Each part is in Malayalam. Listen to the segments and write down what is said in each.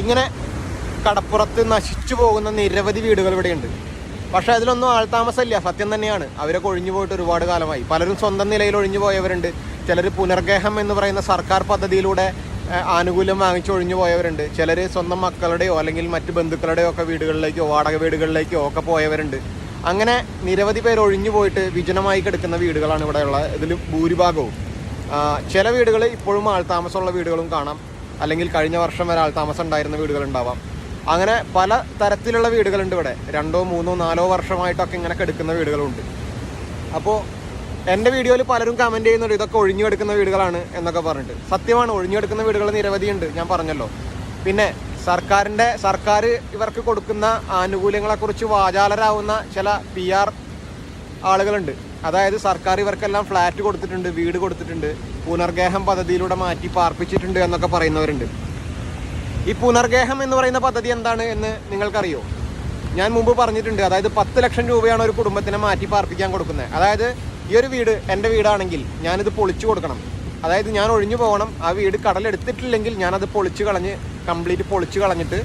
ഇങ്ങനെ കടപ്പുറത്ത് നശിച്ചു പോകുന്ന നിരവധി വീടുകൾ ഇവിടെയുണ്ട്. പക്ഷേ അതിലൊന്നും ആൾതാമസമില്ല. സത്യം തന്നെയാണ്. അവരൊക്കെ ഒഴിഞ്ഞു പോയിട്ട് ഒരുപാട് കാലമായി. പലരും സ്വന്തം നിലയിൽ ഒഴിഞ്ഞു പോയവരുണ്ട്. ചിലർ പുനർഗേഹം എന്ന് പറയുന്ന സർക്കാർ പദ്ധതിയിലൂടെ ആനുകൂല്യം വാങ്ങിച്ച് ഒഴിഞ്ഞു പോയവരുണ്ട്. ചിലർ സ്വന്തം മക്കളുടെയോ അല്ലെങ്കിൽ മറ്റ് ബന്ധുക്കളുടെയോ ഒക്കെ വീടുകളിലേക്കോ വാടക വീടുകളിലേക്കോ ഒക്കെ പോയവരുണ്ട്. അങ്ങനെ നിരവധി പേർ ഒഴിഞ്ഞു പോയിട്ട് വിജനമായി കിടക്കുന്ന വീടുകളാണ് ഇവിടെയുള്ള ഇതിൽ ഭൂരിഭാഗവും. ചില വീടുകൾ ഇപ്പോഴും ആൾതാമസമുള്ള വീടുകളും കാണാം. അല്ലെങ്കിൽ കഴിഞ്ഞ വർഷം വരെ ആൾ താമസം ഉണ്ടായിരുന്ന വീടുകൾ ഉണ്ടാവാം. അങ്ങനെ പല തരത്തിലുള്ള വീടുകളുണ്ട് ഇവിടെ. രണ്ടോ മൂന്നോ നാലോ വർഷമായിട്ടൊക്കെ ഇങ്ങനെ കെടുക്കുന്ന വീടുകളുണ്ട്. അപ്പോൾ എന്റെ വീഡിയോയിൽ പലരും കമന്റ് ചെയ്യുന്നുണ്ട് ഇതൊക്കെ ഒഴിഞ്ഞു കിടക്കുന്ന വീടുകളാണ് എന്നൊക്കെ പറഞ്ഞിട്ട്. സത്യമാണ് ഒഴിഞ്ഞു കിടക്കുന്ന വീടുകൾ നിരവധിയുണ്ട് ഞാൻ പറഞ്ഞല്ലോ. പിന്നെ സർക്കാരിന്റെ സർക്കാർ ഇവർക്ക് കൊടുക്കുന്ന ആനുകൂല്യങ്ങളെക്കുറിച്ച് വാചാലരാകുന്ന ചില പി ആർ ആളുകളുണ്ട്. അതായത് സർക്കാർ ഇവർക്കെല്ലാം ഫ്ലാറ്റ് കൊടുത്തിട്ടുണ്ട് വീട് കൊടുത്തിട്ടുണ്ട് പുനർഗേഹം പദ്ധതിയിലൂടെ മാറ്റി പാർപ്പിച്ചിട്ടുണ്ട് എന്നൊക്കെ പറയുന്നവരുണ്ട്. ഈ പുനർഗേഹം എന്ന് പറയുന്ന പദ്ധതി എന്താണ് എന്ന് നിങ്ങൾക്കറിയോ? ഞാൻ മുമ്പ് പറഞ്ഞിട്ടുണ്ട് അതായത് പത്ത് ലക്ഷം രൂപയാണ് ഒരു കുടുംബത്തിനെ മാറ്റി പാർപ്പിക്കാൻ കൊടുക്കുന്നത്. അതായത് ഈ ഒരു വീട് എന്റെ വീടാണെങ്കിൽ ഞാനിത് പൊളിച്ചു കൊടുക്കണം. അതായത് ഞാൻ ഒഴിഞ്ഞു പോകണം ആ വീട് കടലെടുത്തിട്ടില്ലെങ്കിൽ ഞാനത് പൊളിച്ച് കളഞ്ഞ് കംപ്ലീറ്റ് പൊളിച്ച് കളഞ്ഞിട്ട്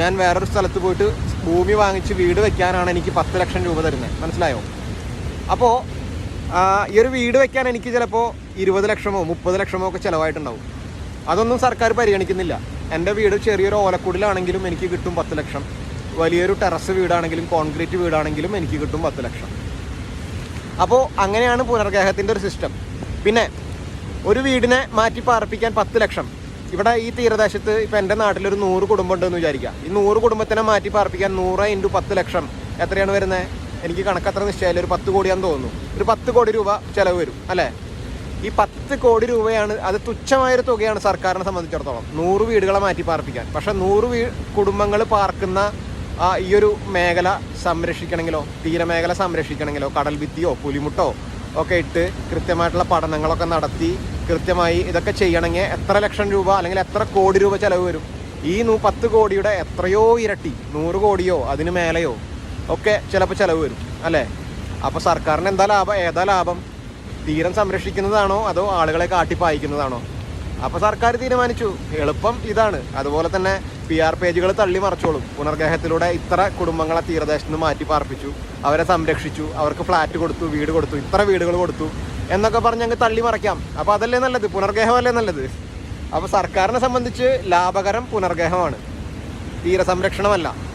ഞാൻ വേറൊരു സ്ഥലത്ത് പോയിട്ട് ഭൂമി വാങ്ങിച്ച് വീട് വെക്കാനാണ് എനിക്ക് പത്ത് ലക്ഷം രൂപ തരുന്നത്. മനസ്സിലായോ? അപ്പോൾ ഈ ഒരു വീട് വെക്കാൻ എനിക്ക് ചിലപ്പോൾ ഇരുപത് ലക്ഷമോ മുപ്പത് ലക്ഷമോ ഒക്കെ ചിലവായിട്ടുണ്ടാവും. അതൊന്നും സർക്കാർ പരിഗണിക്കുന്നില്ല. എന്റെ വീട് ചെറിയൊരു ഓലക്കുടിലാണെങ്കിലും എനിക്ക് കിട്ടും പത്ത് ലക്ഷം. വലിയൊരു ടെറസ് വീടാണെങ്കിലും കോൺക്രീറ്റ് വീടാണെങ്കിലും എനിക്ക് കിട്ടും പത്ത് ലക്ഷം. അപ്പോൾ അങ്ങനെയാണ് പുനർഗ്രഹത്തിന്റെ ഒരു സിസ്റ്റം. പിന്നെ ഒരു വീടിനെ മാറ്റി പാർപ്പിക്കാൻ പത്ത് ലക്ഷം. ഇവിടെ ഈ തീരദേശത്ത് ഇപ്പം എന്റെ നാട്ടിലൊരു നൂറ് കുടുംബം ഉണ്ടെന്ന് വിചാരിക്കുക. ഈ നൂറ് കുടുംബത്തിനെ മാറ്റി പാർപ്പിക്കാൻ നൂറ് ഇന്റു പത്ത് ലക്ഷം എത്രയാണ് വരുന്നത്? എനിക്ക് കണക്കത്ര നിശ്ചയമില്ല. ഒരു പത്ത് കോടിയാന്ന് തോന്നുന്നു. ഒരു പത്ത് കോടി രൂപ ചിലവ് വരും അല്ലേ? ഈ പത്ത് കോടി രൂപയാണ് അത് തുച്ഛമായൊരു തുകയാണ് സർക്കാരിനെ സംബന്ധിച്ചിടത്തോളം. നൂറ് വീടുകളെ മാറ്റി പാർപ്പിക്കാൻ. പക്ഷെ നൂറ് വീ കുടുംബങ്ങൾ പാർക്കുന്ന ഈ ഒരു മേഖല സംരക്ഷിക്കണമെങ്കിലോ തീരമേഖല സംരക്ഷിക്കണമെങ്കിലോ കടൽ ഭിത്തിയോ പുലിമുട്ടോ ഒക്കെ ഇട്ട് കൃത്യമായിട്ടുള്ള പഠനങ്ങളൊക്കെ നടത്തി കൃത്യമായി ഇതൊക്കെ ചെയ്യണമെങ്കിൽ എത്ര ലക്ഷം രൂപ അല്ലെങ്കിൽ എത്ര കോടി രൂപ ചിലവ് വരും? ഈ നൂ പത്ത് കോടിയുടെ എത്രയോ ഇരട്ടി നൂറ് കോടിയോ അതിന് മേലെയോ ഒക്കെ ചിലപ്പോൾ ചിലവ് വരും അല്ലേ? അപ്പോൾ സർക്കാരിന് എന്താ ലാഭം? ഏതാ ലാഭം? തീരം സംരക്ഷിക്കുന്നതാണോ? അതോ ആളുകളെ കാട്ടിപ്പായിക്കുന്നതാണോ അപ്പോൾ സർക്കാർ തീരുമാനിച്ചു. എളുപ്പം ഇതാണ്. അതുപോലെ തന്നെ പി ആർ പേജുകൾ തള്ളി മറിച്ചോളും. പുനർഗ്രഹത്തിലൂടെ ഇത്ര കുടുംബങ്ങളെ തീരദേശത്ത് നിന്ന് മാറ്റി പാർപ്പിച്ചു അവരെ സംരക്ഷിച്ചു അവർക്ക് ഫ്ലാറ്റ് കൊടുത്തു വീട് കൊടുത്തു ഇത്ര വീടുകൾ കൊടുത്തു എന്നൊക്കെ പറഞ്ഞ് അങ്ങ് തള്ളി മറിക്കാം. അപ്പോൾ അതല്ലേ നല്ലത്? പുനർഗ്രഹമല്ലേ നല്ലത്? അപ്പോൾ സർക്കാരിനെ സംബന്ധിച്ച് ലാഭകരം പുനർഗ്രഹമാണ്. തീരസംരക്ഷണമല്ല.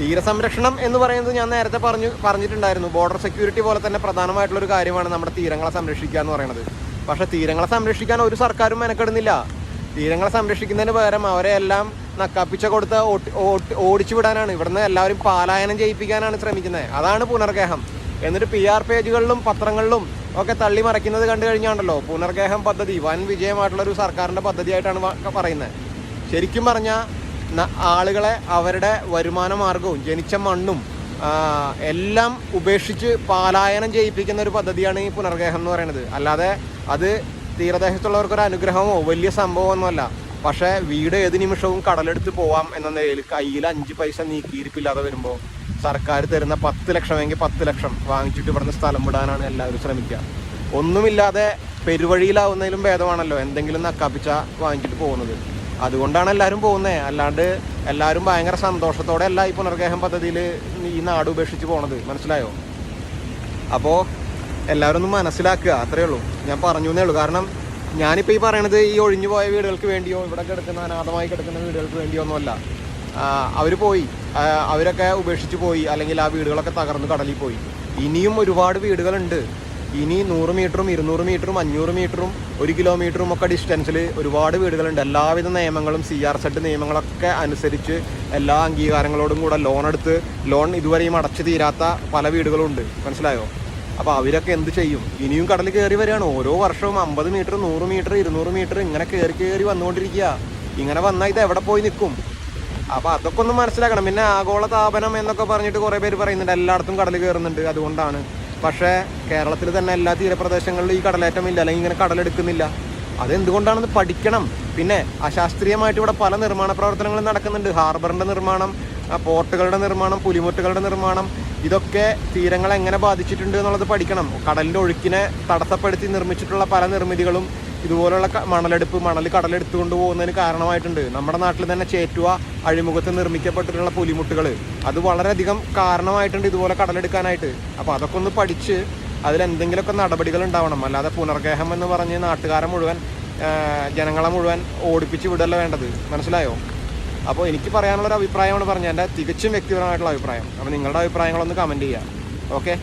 തീരസംരക്ഷണം എന്ന് പറയുന്നത് ഞാൻ നേരത്തെ പറഞ്ഞു പറഞ്ഞിട്ടുണ്ടായിരുന്നു. ബോർഡർ സെക്യൂരിറ്റി പോലെ തന്നെ പ്രധാനമായിട്ടുള്ള ഒരു കാര്യമാണ് നമ്മുടെ തീരങ്ങളെ സംരക്ഷിക്കുക എന്ന് പറയുന്നത്. പക്ഷെ തീരങ്ങളെ സംരക്ഷിക്കാൻ ഒരു സർക്കാരും മെനക്കെടുന്നില്ല. തീരങ്ങളെ സംരക്ഷിക്കുന്നതിന് പകരം അവരെ എല്ലാം നക്കാപ്പിച്ച കൊടുത്ത് ഓടിച്ചു വിടാനാണ്. ഇവിടുന്ന് എല്ലാവരും പാലായനം ചെയ്യിപ്പിക്കാനാണ് ശ്രമിക്കുന്നത്. അതാണ് പുനർഗേഹം. എന്നിട്ട് പി ആർ പേജുകളിലും പത്രങ്ങളിലും ഒക്കെ തള്ളി മറയ്ക്കുന്നത് കണ്ടു കഴിഞ്ഞാണ്ടല്ലോ പുനർഗേഹം പദ്ധതി വൻ വിജയമായിട്ടുള്ള ഒരു സർക്കാരിന്റെ പദ്ധതിയായിട്ടാണ് പറയുന്നത്. ശരിക്കും പറഞ്ഞാൽ ആളുകളെ അവരുടെ വരുമാന മാർഗവും ജനിച്ച മണ്ണും എല്ലാം ഉപേക്ഷിച്ച് പാലായനം ചെയ്യിപ്പിക്കുന്ന ഒരു പദ്ധതിയാണ് ഈ പുനർഗേഹം എന്ന് പറയുന്നത്. അല്ലാതെ അത് തീരദേശത്തുള്ളവർക്കൊരു അനുഗ്രഹമോ വലിയ സംഭവമൊന്നുമല്ല. പക്ഷേ വീട് ഏത് നിമിഷവും കടലെടുത്ത് പോവാം എന്ന നിലയിൽ കയ്യിൽ അഞ്ച് പൈസ നീക്കിയിരിപ്പില്ലാതെ വരുമ്പോൾ സർക്കാർ തരുന്ന പത്ത് ലക്ഷമെങ്കിൽ പത്ത് ലക്ഷം വാങ്ങിച്ചിട്ട് ഇവിടുന്ന് സ്ഥലം വിടാനാണ് എല്ലാവരും ശ്രമിക്കുക. ഒന്നുമില്ലാതെ പെരുവഴിയിലാവുന്നതിലും ഭേദമാണല്ലോ എന്തെങ്കിലും നക്കാപ്പിച്ച വാങ്ങിച്ചിട്ട് പോകുന്നത്. അതുകൊണ്ടാണ് എല്ലാവരും പോകുന്നത് അല്ലാണ്ട് എല്ലാവരും ഭയങ്കര സന്തോഷത്തോടെ അല്ല ഈ പുനർഗേഹം പദ്ധതിയിൽ ഈ നാട് ഉപേക്ഷിച്ച് പോണത്. മനസ്സിലായോ? അപ്പോൾ എല്ലാവരും ഒന്ന് മനസ്സിലാക്കുക. അത്രേ ഉള്ളൂ. ഞാൻ പറഞ്ഞു എന്നേ ഉള്ളൂ. കാരണം ഞാനിപ്പോൾ ഈ പറയണത് ഈ ഒഴിഞ്ഞു പോയ വീടുകൾക്ക് വേണ്ടിയോ ഇവിടെ കിടക്കുന്ന അനാഥമായി കിടക്കുന്ന വീടുകൾക്ക് വേണ്ടിയോ ഒന്നുമല്ല. അവർ പോയി. അവരൊക്കെ ഉപേക്ഷിച്ച് പോയി. അല്ലെങ്കിൽ ആ വീടുകളൊക്കെ തകർന്ന് കടലിൽ പോയി. ഇനിയും ഒരുപാട് വീടുകളുണ്ട്. ഇനി നൂറ് മീറ്ററും ഇരുന്നൂറ് മീറ്ററും അഞ്ഞൂറ് മീറ്ററും ഒരു കിലോമീറ്ററും ഒക്കെ ഡിസ്റ്റൻസിൽ ഒരുപാട് വീടുകളുണ്ട്. എല്ലാവിധ നിയമങ്ങളും സി ആർ സെഡ് നിയമങ്ങളൊക്കെ അനുസരിച്ച് എല്ലാ അംഗീകാരങ്ങളോടും കൂടെ ലോൺ എടുത്ത് ലോൺ ഇതുവരെയും അടച്ചു തീരാത്ത പല വീടുകളും ഉണ്ട് മനസ്സിലായോ? അപ്പോൾ അവരൊക്കെ എന്ത് ചെയ്യും? ഇനിയും കടൽ കയറി വരികയാണ്. ഓരോ വർഷവും അമ്പത് മീറ്റർ നൂറ് മീറ്റർ ഇരുന്നൂറ് മീറ്റർ ഇങ്ങനെ കയറി കയറി വന്നുകൊണ്ടിരിക്കുക. ഇങ്ങനെ വന്നാൽ ഇത് എവിടെ പോയി നിൽക്കും? അപ്പോൾ അതൊക്കെ ഒന്ന് മനസ്സിലാക്കണം. പിന്നെ ആഗോള താപനം എന്നൊക്കെ പറഞ്ഞിട്ട് കുറേ പേര് പറയുന്നുണ്ട്. എല്ലായിടത്തും കടൽ കയറുന്നുണ്ട് അതുകൊണ്ടാണ്. പക്ഷേ കേരളത്തിൽ തന്നെ എല്ലാ തീരപ്രദേശങ്ങളിലും ഈ കടലേറ്റം ഇല്ല അല്ലെങ്കിൽ ഇങ്ങനെ കടലെടുക്കുന്നില്ല. അതെന്തുകൊണ്ടാണെന്ന് പഠിക്കണം. പിന്നെ അശാസ്ത്രീയമായിട്ട് ഇവിടെ പല നിർമ്മാണ പ്രവർത്തനങ്ങളും നടക്കുന്നുണ്ട്. ഹാർബറിന്റെ നിർമ്മാണം പോർട്ടുകളുടെ നിർമ്മാണം പുലിമുട്ടുകളുടെ നിർമ്മാണം ഇതൊക്കെ തീരങ്ങളെ എങ്ങനെ ബാധിച്ചിട്ടുണ്ട് എന്നുള്ളത് പഠിക്കണം. കടലിന്റെ ഒഴുക്കിനെ തടസ്സപ്പെടുത്തി നിർമ്മിച്ചിട്ടുള്ള പല നിർമ്മിതികളും ഇതുപോലുള്ള മണലെടുപ്പ് മണൽ കടലെടുത്തുകൊണ്ട് പോകുന്നതിന് കാരണമായിട്ടുണ്ട്. നമ്മുടെ നാട്ടിൽ തന്നെ ചേറ്റുവ അഴിമുഖത്ത് നിർമ്മിക്കപ്പെട്ടിട്ടുള്ള പുലിമുട്ടുകൾ അത് വളരെയധികം കാരണമായിട്ടുണ്ട് ഇതുപോലെ കടലെടുക്കാനായിട്ട്. അപ്പോൾ അതൊക്കെ ഒന്ന് പഠിച്ച് അതിലെന്തെങ്കിലുമൊക്കെ നടപടികൾ ഉണ്ടാവണം. അല്ലാതെ പുനർഗേഹം എന്ന് പറഞ്ഞ് നാട്ടുകാരെ മുഴുവൻ ജനങ്ങളെ മുഴുവൻ ഓടിപ്പിച്ച് വിടല്ല വേണ്ടത്. മനസ്സിലായോ? അപ്പോൾ എനിക്ക് പറയാനുള്ളൊരു അഭിപ്രായമാണ് പറഞ്ഞത്. എന്റെ തികച്ചും വ്യക്തിപരമായിട്ടുള്ള അഭിപ്രായം. അപ്പോൾ നിങ്ങളുടെ അഭിപ്രായങ്ങളൊന്ന് കമന്റ് ചെയ്യുക ഓക്കെ